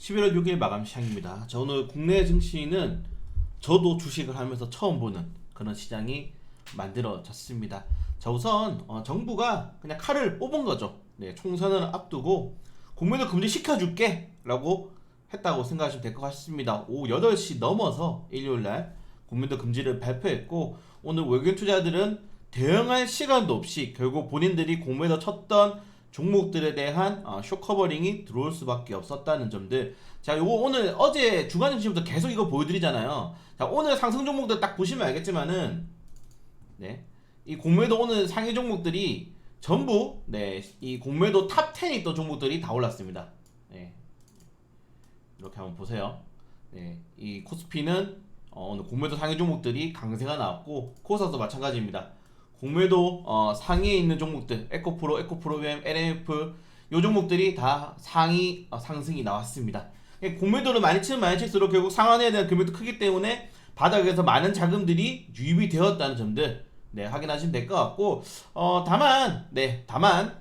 11월 6일 마감 시장입니다. 자, 오늘 국내 증시는 저도 주식을 하면서 처음 보는 그런 시장이 만들어졌습니다. 자, 우선 어, 정부가 그냥 칼을 뽑은 거죠. 네, 총선을 앞두고 국민을 금지 시켜줄게 라고 했다고 생각하시면 될 것 같습니다. 오후 8시 넘어서 일요일 날 국민들 금지를 발표했고 오늘 외국인 투자들은 대응할 시간도 없이 결국 본인들이 공매도 쳤던 종목들에 대한 어, 쇼커버링이 들어올 수밖에 없었다는 점들. 자, 요거 오늘 어제 주간 증시부터 계속 이거 보여드리잖아요. 자, 오늘 상승 종목들 딱 보시면 알겠지만은, 네, 이 공매도 오늘 상위 종목들이 전부 네, 이 공매도 탑 10에 있던 종목들이 다 올랐습니다. 네, 이렇게 한번 보세요. 네, 이 코스피는 어, 오늘 공매도 상위 종목들이 강세가 나왔고 코스닥도 마찬가지입니다. 공매도 어, 상위에 있는 종목들 에코프로, 에코프로엠, LMF 요 종목들이 다 상위 어, 상승이 나왔습니다. 예, 공매도를 많이 치면 많이 칠수록 결국 상한에 대한 금액도 크기 때문에 바닥에서 많은 자금들이 유입이 되었다는 점들 네, 확인하시면 될 것 같고 어, 다만 네 다만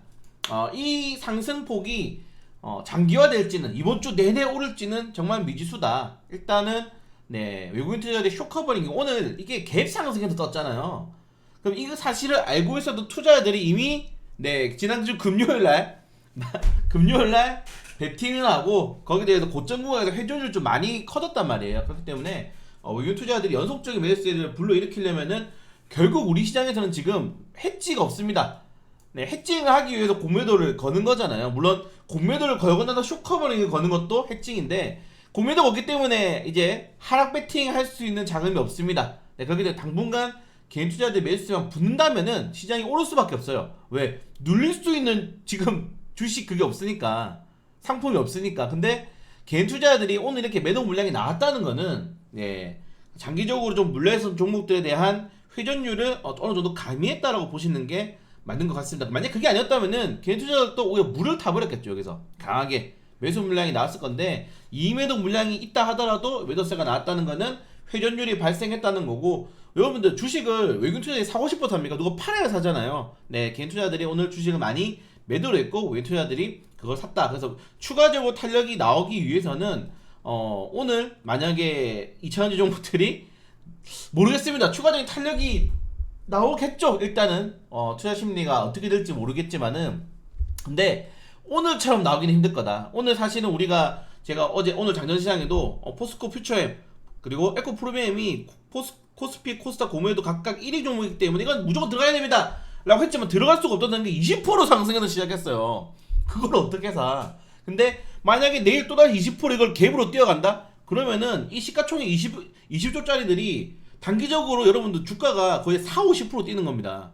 어, 이 상승폭이 어, 장기화될지는 이번 주 내내 오를지는 정말 미지수다. 일단은 네 외국인 투자자들의 쇼커버링 오늘 이게 갭 상승해서 떴잖아요. 그럼 이거 사실을 알고 있어도 투자자들이 이미 네 지난주 금요일 날 금요일 날 베팅을 하고 거기에 대해서 고점 구간에서 회전율 좀 많이 커졌단 말이에요. 그렇기 때문에 어, 외국인 투자자들이 연속적인 매수세를 불러일으키려면은 결국 우리 시장에서는 지금 해지가 없습니다. 네, 해칭을 하기 위해서 공매도를 거는 거잖아요. 물론 공매도를 걸고 나서 쇼커버링을 거는 것도 해칭인데 공매도가 없기 때문에 이제 하락 배팅 할 수 있는 자금이 없습니다. 네, 그렇기 때문에 당분간 개인 투자자들 매수세만 붙는다면은 시장이 오를 수밖에 없어요. 왜? 눌릴 수 있는 지금 주식 그게 없으니까 상품이 없으니까. 근데 개인 투자자들이 오늘 이렇게 매도 물량이 나왔다는 거는 예, 장기적으로 좀 물려있던 종목들에 대한 회전율을 어, 어느 정도 가미했다라고 보시는 게 맞는 것 같습니다. 만약 그게 아니었다면은 개인 투자자도 오히려 물을 타버렸겠죠 여기서 강하게 매수 물량이 나왔을 건데 이 매도 물량이 있다 하더라도 매도세가 나왔다는 거는 회전율이 발생했다는 거고 여러분들 주식을 외국인 투자자들이 사고 싶어서 합니까? 누가 팔아야 사잖아요. 네 개인 투자자들이 오늘 주식을 많이 매도를 했고 외국인 투자자들이 그걸 샀다. 그래서 추가적으로 탄력이 나오기 위해서는 어, 오늘 만약에 2차전지 종목들이 모르겠습니다. 추가적인 탄력이 나오겠죠. 일단은 어, 투자 심리가 어떻게 될지 모르겠지만은 근데 오늘처럼 나오기는 힘들 거다. 오늘 사실은 우리가 제가 어제 오늘 장전 시장에도 어, 포스코 퓨처엠 그리고 에코 프로비엠이 포스, 코스피 코스닥 고무에도 각각 1위 종목이기 때문에 이건 무조건 들어가야 됩니다. 라고 했지만 들어갈 수가 없다는 게 20% 상승해서 시작했어요. 그걸 어떻게 사? 근데 만약에 내일 또다시 20% 이걸 갭으로 뛰어간다? 그러면은 이 시가총액 20, 20조짜리들이 단기적으로 여러분들 주가가 거의 4, 50% 뛰는 겁니다.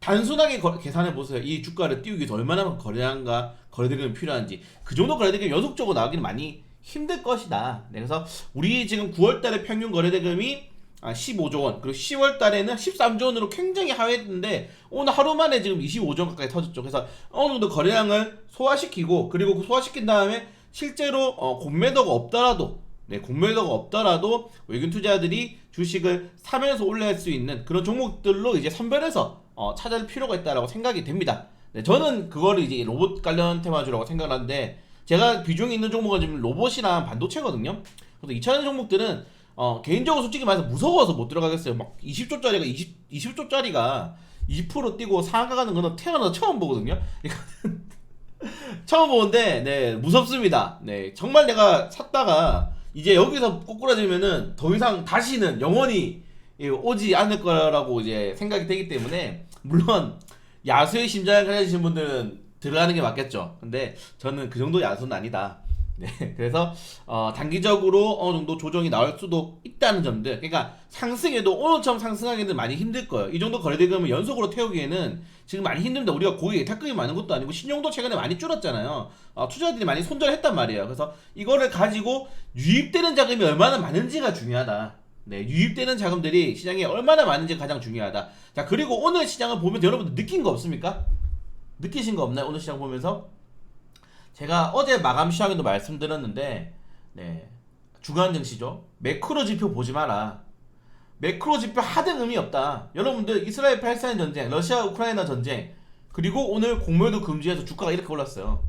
단순하게 거- 계산해 보세요. 이 주가를 띄우기 위해서 얼마나 거래량과 거래대금이 필요한지 그 정도 거래대금이 연속적으로 나오기는 많이 힘들 것이다. 네, 그래서 우리 지금 9월달에 평균 거래대금이 아, 15조 원 그리고 10월 달에는 13조 원으로 굉장히 하회했는데 오늘 하루 만에 지금 25조 원 가까이 터졌죠. 그래서 어느 정도 거래량을 소화시키고 그리고 그 소화시킨 다음에 실제로 어, 공매도가 없더라도 네, 공매도가 없더라도 외국인 투자자들이 주식을 사면서 올릴 수 있는 그런 종목들로 이제 선별해서 어, 찾을 필요가 있다라고 생각이 됩니다. 네, 저는 그거를 이제 로봇 관련 테마주라고 생각을 하는데 제가 비중이 있는 종목은 지금 로봇이랑 반도체거든요. 그래서 2차전 종목들은 어, 개인적으로 솔직히 말해서 무서워서 못 들어가겠어요. 막 20조짜리가 20 20조짜리가 20% 뛰고 상한가 가는 거는 태어나서 처음 보거든요. 처음 보는데 네 무섭습니다. 네 정말 내가 샀다가 이제 여기서 꼬꾸라지면은 더 이상 다시는 영원히 예, 오지 않을 거라고 이제 생각이 되기 때문에 물론 야수의 심장을 가지신 분들은 들어가는 게 맞겠죠. 근데 저는 그 정도 야수는 아니다. 네, 그래서 어, 단기적으로 어느 정도 조정이 나올 수도 있다는 점들. 그러니까 상승해도 오늘처럼 상승하기는 많이 힘들 거예요. 이 정도 거래대금을 연속으로 태우기에는 지금 많이 힘듭니다. 우리가 고객 예탁금이 많은 것도 아니고 신용도 최근에 많이 줄었잖아요. 어, 투자자들이 많이 손절했단 말이에요. 그래서 이거를 가지고 유입되는 자금이 얼마나 많은지가 중요하다. 네, 유입되는 자금들이 시장에 얼마나 많은지가 가장 중요하다. 자, 그리고 오늘 시장을 보면서 여러분들 느낀 거 없습니까? 느끼신 거 없나요? 오늘 시장 보면서? 제가 어제 마감 시장에도 말씀드렸는데, 네, 주간 증시죠. 매크로 지표 보지 마라. 매크로 지표 하등 의미 없다. 여러분들 이스라엘 팔레스타인 전쟁, 러시아 우크라이나 전쟁, 그리고 오늘 공매도 금지해서 주가가 이렇게 올랐어요.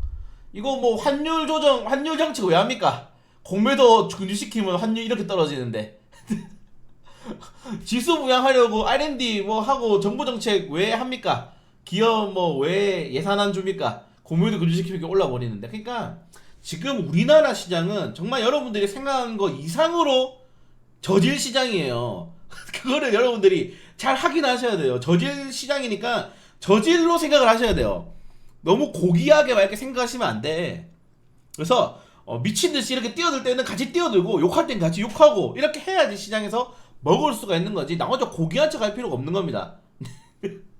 이거 뭐 환율 조정, 환율 정책 왜 합니까? 공매도 금지시키면 환율 이렇게 떨어지는데. 지수 부양하려고 R&D 뭐 하고 정부 정책 왜 합니까? 기업 뭐 왜 예산 안 줍니까? 공매도 금지시키면 올라 버리는데. 그러니까 지금 우리나라 시장은 정말 여러분들이 생각하는 거 이상으로 저질 시장이에요. 그거를 여러분들이 잘 확인하셔야 돼요. 저질 시장이니까 저질로 생각을 하셔야 돼요. 너무 고귀하게 막 이렇게 생각하시면 안 돼. 그래서 어, 미친 듯이 이렇게 뛰어들 때는 같이 뛰어들고 욕할 땐 같이 욕하고 이렇게 해야지 시장에서 먹을 수가 있는 거지. 나 혼자 고귀한 척 할 필요가 없는 겁니다.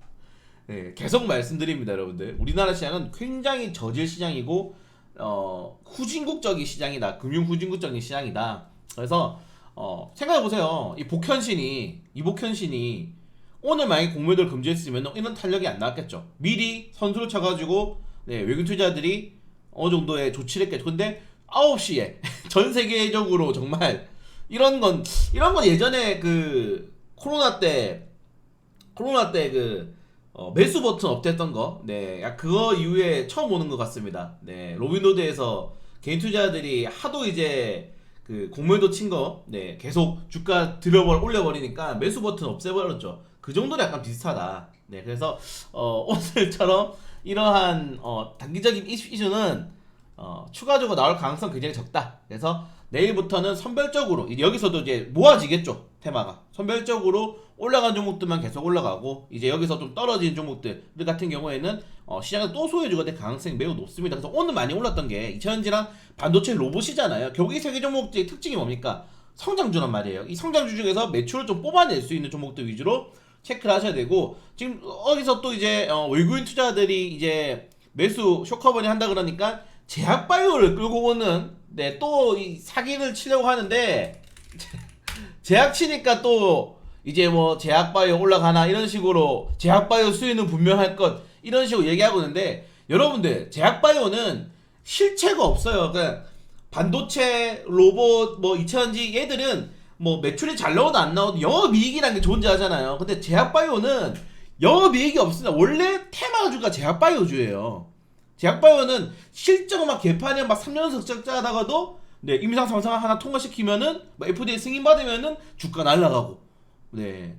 네, 계속 말씀드립니다, 여러분들. 우리나라 시장은 굉장히 저질 시장이고 어, 후진국적인 시장이다. 금융 후진국적인 시장이다. 그래서 어, 생각해 보세요. 이 복현신이 이 복현신이 오늘 만약에 공매도를 금지했으면 이런 탄력이 안 나왔겠죠. 미리 선수를 쳐가지고 네, 외국 투자들이 어느 정도의 조치를 했겠죠. 근데 9시에 전 세계적으로 정말 이런 건 이런 건 예전에 그 코로나 때 코로나 때그 어, 매수 버튼 업됐던 거, 네, 약 그거 이후에 처음 오는 것 같습니다. 네, 로빈후드에서 개인 투자들이 하도 이제 그 공매도 친 거, 네, 계속 주가 들어버 올려버리니까 매수 버튼 없애버렸죠. 그 정도로 약간 비슷하다. 네, 그래서 어, 오늘처럼 이러한 어, 단기적인 이슈, 이슈는 어, 추가적으로 나올 가능성 굉장히 적다. 그래서 내일부터는 선별적으로 여기서도 이제 모아지겠죠 테마가 선별적으로 올라간 종목들만 계속 올라가고 이제 여기서 좀 떨어진 종목들 같은 경우에는 어, 시장에 또 소외주가 될 가능성이 매우 높습니다. 그래서 오늘 많이 올랐던 게 이천지랑 반도체 로봇이잖아요. 결국 이세개 종목들의 특징이 뭡니까? 성장주란 말이에요. 이 성장주 중에서 매출을 좀 뽑아낼 수 있는 종목들 위주로 체크를 하셔야 되고 지금 어디서 또 이제 어, 외국인 투자들이 이제 매수 쇼커버니 한다 그러니까 제약바이오를 끌고 오는 네, 또이 사기를 치려고 하는데 제약 치니까 또 이제 뭐 제약바이오 올라가나 이런 식으로 제약바이오 수위는 분명할 것 이런 식으로 얘기하고 있는데 여러분들 제약바이오는 실체가 없어요. 그러니까 반도체, 로봇, 뭐 이천지 얘들은 뭐 매출이 잘 나오든 안 나오든 영업이익이라는 게 존재하잖아요. 근데 제약바이오는 영업이익이 없습니다. 원래 테마주가 제약바이오주예요. 제약바이오는 실적 막 개판에 막 3년석 적자하다가도 네, 임상 상상 하나 통과시키면은 뭐 FDA 승인 받으면은 주가 날라가고 네.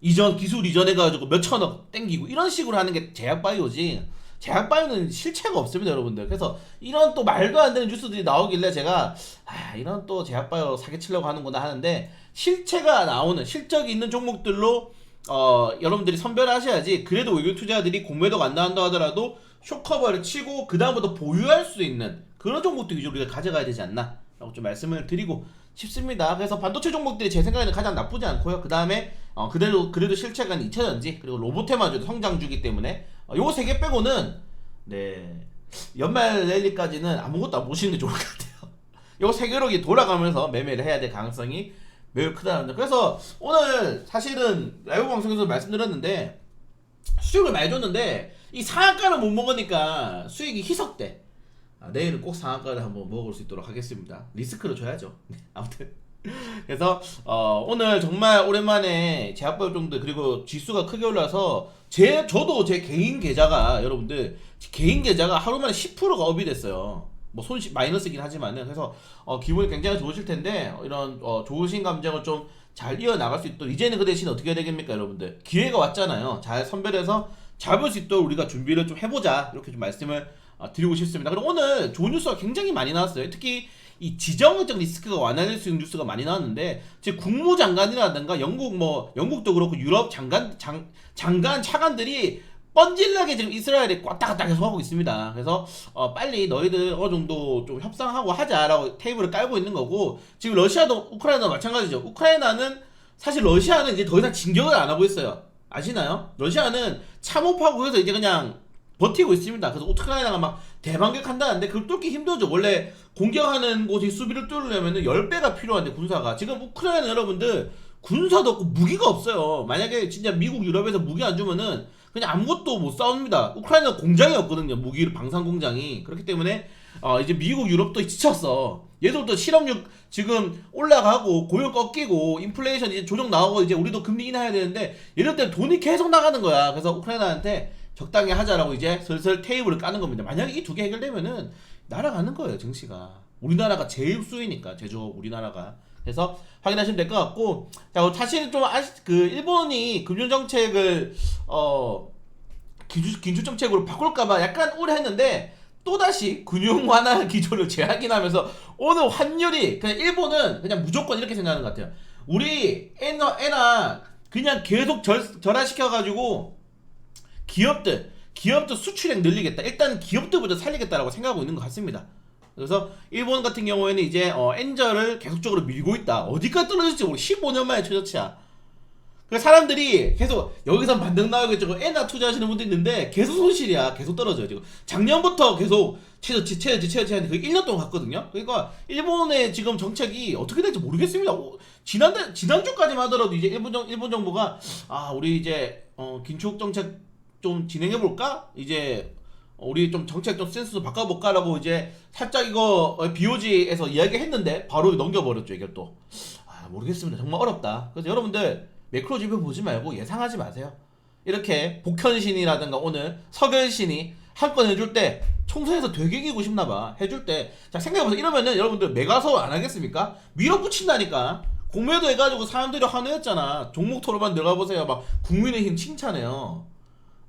이전 기술 이전해 가지고 몇 천억 땡기고 이런 식으로 하는 게 제약 바이오지. 제약 바이오는 실체가 없습니다, 여러분들. 그래서 이런 또 말도 안 되는 뉴스들이 나오길래 제가 아, 이런 또 제약 바이오 사기치려고 하는구나 하는데 실체가 나오는 실적이 있는 종목들로 어, 여러분들이 선별하셔야지 그래도 외국 투자들이 공매도가 안 나온다 하더라도 쇼커버를 치고 그 다음부터 보유할 수 있는 그런 종목들 위주로 우리가 가져가야 되지 않나 라고 좀 말씀을 드리고 싶습니다. 그래서 반도체 종목들이 제 생각에는 가장 나쁘지 않고요. 그 다음에 어, 그래도 그래도 실체가 2차전지 그리고 로보테마주도 성장주기 때문에 어, 요거 세 개 빼고는 네 연말 랠리까지는 아무것도 안 보시는 게 좋을 것 같아요. 요거 세 개로 이렇게 돌아가면서 매매를 해야 될 가능성이 매우 크다는 점. 그래서 오늘 사실은 라이브 방송에서 말씀드렸는데 수익을 많이 줬는데 이 상한가를 못 먹으니까 수익이 희석돼. 아, 내일은 꼭 상한가를 한번 먹을 수 있도록 하겠습니다. 리스크를 줘야죠. 네, 아무튼 그래서 어, 오늘 정말 오랜만에 제약바이오 정도 그리고 지수가 크게 올라서 제 저도 제 개인 계좌가 여러분들 개인 계좌가 하루 만에 10%가 업이 됐어요. 뭐 손실 마이너스긴 하지만은 그래서 어, 기분이 굉장히 좋으실 텐데 어, 이런 어, 좋으신 감정을 좀 잘 이어 나갈 수 있도록 이제는 그 대신 어떻게 해야 되겠습니까, 여러분들? 기회가 왔잖아요. 잘 선별해서 잡을 수 있도록 우리가 준비를 좀 해보자 이렇게 좀 말씀을 어, 드리고 싶습니다. 그리고 오늘 좋은 뉴스가 굉장히 많이 나왔어요. 특히 이 지정학적 리스크가 완화될 수 있는 뉴스가 많이 나왔는데 제 국무장관이라든가 영국 뭐 영국도 그렇고 유럽 장관 장 장관 차관들이 뻔질나게 지금 이스라엘에 왔다 갔다 계속 하고 있습니다. 그래서 어, 빨리 너희들 어느 정도 좀 협상하고 하자라고 테이블을 깔고 있는 거고 지금 러시아도 우크라이나도 마찬가지죠. 우크라이나는 사실 러시아는 이제 더 이상 진격을 안 하고 있어요. 아시나요? 러시아는 참호하고 해서 이제 그냥 버티고 있습니다. 그래서 우크라이나가 막 대반격한다는데 그걸 뚫기 힘들죠. 원래 공격하는 곳이 수비를 뚫으려면 10배가 필요한데 군사가 지금 우크라이나 여러분들 군사도 없고 무기가 없어요. 만약에 진짜 미국 유럽에서 무기 안 주면은 그냥 아무것도 못 싸웁니다. 우크라이나 공장이 없거든요. 무기 방산 공장이 그렇기 때문에 어 이제 미국 유럽도 지쳤어. 얘들도 실업률 지금 올라가고 고용 꺾이고 인플레이션 이제 조정 나오고 이제 우리도 금리 인하해야 되는데 얘들 때문에 돈이 계속 나가는 거야. 그래서 우크라이나한테 적당히 하자라고 이제 슬슬 테이블을 까는 겁니다. 만약에 이 두 개 해결되면은 날아가는 거예요, 증시가. 우리나라가 제일 수이니까 제조업 우리나라가. 그래서 확인하시면 될 것 같고, 자 사실은 좀 아시, 그 일본이 금융 정책을 어 기주, 긴축 정책으로 바꿀까봐 약간 우려했는데 또다시 금융 완화 기조를 재확인하면서 오늘 환율이 그냥 일본은 그냥 무조건 이렇게 생각하는 것 같아요. 우리 엔화, 엔화 그냥 계속 절, 절하시켜가지고 기업들 기업들 수출액 늘리겠다. 일단 기업들부터 살리겠다라고 생각하고 있는 것 같습니다. 그래서 일본 같은 경우에는 이제 어, 엔저를 계속적으로 밀고 있다. 어디까지 떨어질지 모르 15년 만에 최저치야. 그 사람들이 계속 여기서 반등 나오겠죠. 엔화 투자하시는 분도 있는데 계속 손실이야. 계속 떨어져요. 지금 작년부터 계속 최저치, 최저치, 최저치 하는데 그게 1년 동안 갔거든요. 그러니까 일본의 지금 정책이 어떻게 될지 모르겠습니다. 오, 지난달 지난주까지만 하더라도 이제 일본 정 일본 정부가 아 우리 이제 어, 긴축 정책 좀 진행해 볼까? 이제 우리 좀 정책 좀 센스 좀 바꿔볼까라고 이제 살짝 이거 어, BOG에서 이야기했는데 바로 넘겨버렸죠 이게 또. 아 모르겠습니다. 정말 어렵다. 그래서 여러분들 매크로 지표 보지 말고 예상하지 마세요. 이렇게 복현신이라든가 오늘 석연신이 한 건 해줄 때 총선에서 되게 이기고 싶나봐 해줄 때 자 생각해보세요 이러면은 여러분들 메가서 안 하겠습니까? 밀어붙인다니까 공매도 해가지고 사람들이 환호했잖아 종목 토론만 들어가보세요 막 국민의힘 칭찬해요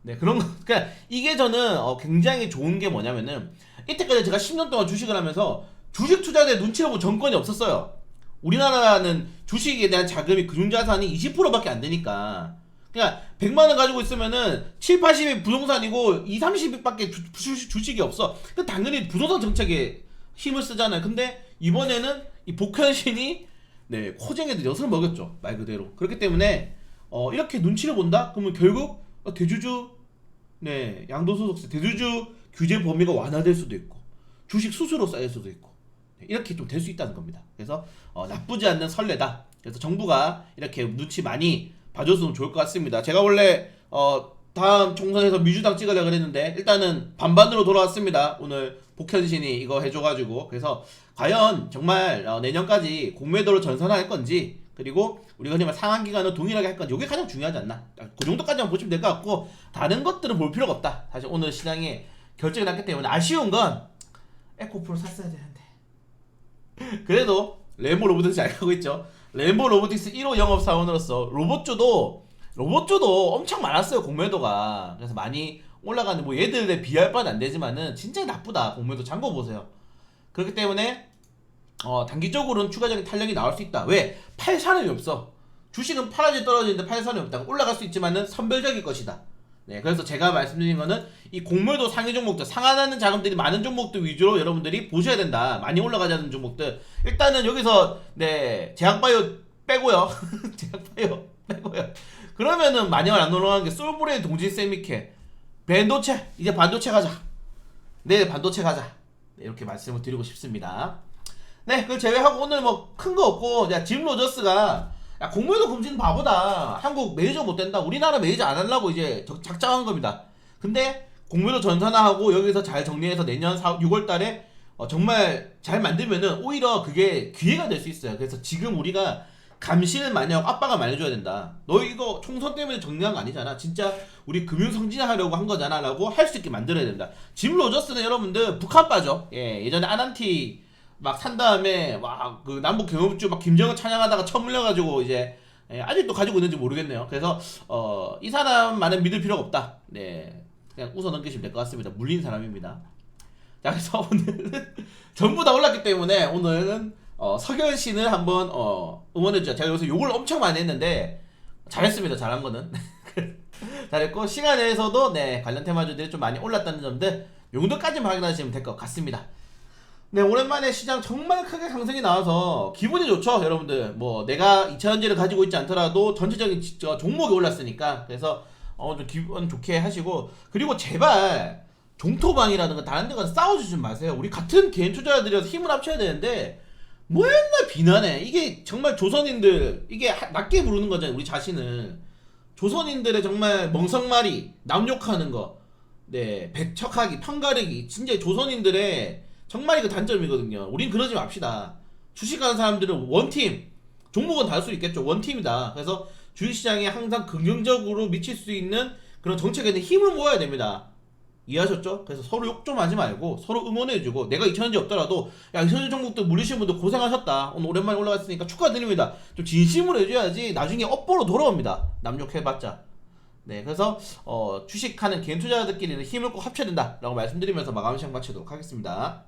네 그런 거 그러니까 이게 저는 어, 굉장히 좋은 게 뭐냐면은 이때까지 제가 10년 동안 주식을 하면서 주식 투자에 눈치를 본 정권이 없었어요 우리나라는 주식에 대한 자금이 금융자산이 20%밖에 안 되니까 그러니까 100만 원 가지고 있으면은 7, 80이 부동산이고 2, 30밖에 주, 주, 주식이 없어. 그 당연히 부동산 정책에 힘을 쓰잖아요. 근데 이번에는 이 복현신이 네, 코쟁이들 엿을 먹였죠. 말 그대로. 그렇기 때문에 어, 이렇게 눈치를 본다? 그러면 결국 어, 대주주 네, 양도소득세 대주주 규제 범위가 완화될 수도 있고 주식 수수료 쌓일 수도 있고 네, 이렇게 좀 될 수 있다는 겁니다. 그래서 어, 나쁘지 않는 선례다. 그래서 정부가 이렇게 눈치 많이 봐줬으면 좋을 것 같습니다. 제가 원래 어, 다음 총선에서 민주당 찍으려 그랬는데 일단은 반반으로 돌아왔습니다. 오늘 복현신이 이거 해줘가지고 그래서 과연 정말 어, 내년까지 공매도를 전선할 건지 그리고 우리가 정말 상한 기간을 동일하게 할 건지 이게 가장 중요하지 않나 그 정도까지만 보시면 될 것 같고 다른 것들은 볼 필요가 없다. 사실 오늘 시장에 결정이 났기 때문에 아쉬운 건 에코프로 샀어야 되는데 그래도 램보 로보틱스 잘 가고 있죠. 램보 로보틱스 1호 영업 사원으로서 로봇주도 로봇주도 엄청 많았어요 공매도가 그래서 많이 올라가는데 뭐 얘들에 비할 바는 안 되지만은 진짜 나쁘다 공매도 잠궈 보세요. 그렇기 때문에 어, 단기적으로는 추가적인 탄력이 나올 수 있다. 왜? 팔 사람이 없어. 주식은 팔아지 떨어지는데 팔 사람이 없다. 올라갈 수 있지만은 선별적일 것이다. 네, 그래서 제가 말씀드린 거는 이 공매도 상위 종목들, 상한하는 자금들이 많은 종목들 위주로 여러분들이 보셔야 된다. 많이 올라가자는 종목들. 일단은 여기서 네 제약바이오 빼고요. 제약바이오 빼고요. 그러면은 많이 안 올라가는 게 솔브레 동진 세미케, 반도체 이제 반도체 가자. 네, 반도체 가자. 네, 이렇게 말씀을 드리고 싶습니다. 네, 그걸 제외하고 오늘 뭐 큰 거 없고, 야, 짐 로저스가 야, 공무원도 금지는 바보다. 한국 매니저 못 된다. 우리나라 매니저 안 하려고 이제 적- 작정한 겁니다. 근데 공무원도 전산화하고 여기서 잘 정리해서 내년 4, 6월 달에 어, 정말 잘 만들면은 오히려 그게 기회가 될 수 있어요. 그래서 지금 우리가 감시는 많이 하고 압박을 많이 줘야 된다. 너 이거 총선 때문에 정리한 거 아니잖아. 진짜 우리 금융 성진하려고 한 거잖아. 라고 할 수 있게 만들어야 된다. 짐 로저스는 여러분들 북한 빠져. 예, 예전에 아난티 막 산 다음에 막 그 남북 경협주 막 김정은 찬양하다가 처물려가지고 이제 예, 아직도 가지고 있는지 모르겠네요. 그래서 어, 이 사람만은 믿을 필요가 없다. 네, 그냥 웃어 넘기시면 될 것 같습니다. 물린 사람입니다. 자, 그래서 오늘은 전부 다 올랐기 때문에 오늘은 어, 석현 씨는 한번 어, 응원해주자. 제가 여기서 욕을 엄청 많이 했는데 잘했습니다. 잘한 거는. 잘했고 시간에서도 네 관련 테마주들이 좀 많이 올랐다는 점들 용도까지만 확인하시면 될 것 같습니다. 네 오랜만에 시장 정말 크게 상승이 나와서 기분이 좋죠 여러분들. 뭐 내가 2차전지를 가지고 있지 않더라도 전체적인 종목이 올랐으니까. 그래서 어 좀 기분 좋게 하시고. 그리고 제발 종토방이라든가 다른 데 가서 싸워주지 마세요. 우리 같은 개인 투자자들이라서 힘을 합쳐야 되는데 뭐 맨날 비난해. 이게 정말 조선인들 이게 하- 낮게 부르는 거잖아요 우리 자신을. 조선인들의 정말 멍석말이 남욕하는 거, 네 배척하기, 편가르기, 진짜 조선인들의 정말 이거 단점이거든요. 우린 그러지 맙시다. 주식하는 사람들은 원팀, 종목은 다를 수 있겠죠. 원팀이다. 그래서 주식시장에 항상 긍정적으로 미칠 수 있는 그런 정책에 대한 힘을 모아야 됩니다. 이해하셨죠? 그래서 서로 욕 좀 하지 말고 서로 응원해주고 내가 2천원지 없더라도 야 2천원지 전국도 물리시는 분들 고생하셨다 오늘 오랜만에 올라갔으니까 축하드립니다 좀 진심으로 해줘야지 나중에 업보로 돌아옵니다 남 욕해봤자 네 그래서 어, 주식하는 개인 투자자들끼리는 힘을 꼭 합쳐야 된다 라고 말씀드리면서 마감 시간 마치도록 하겠습니다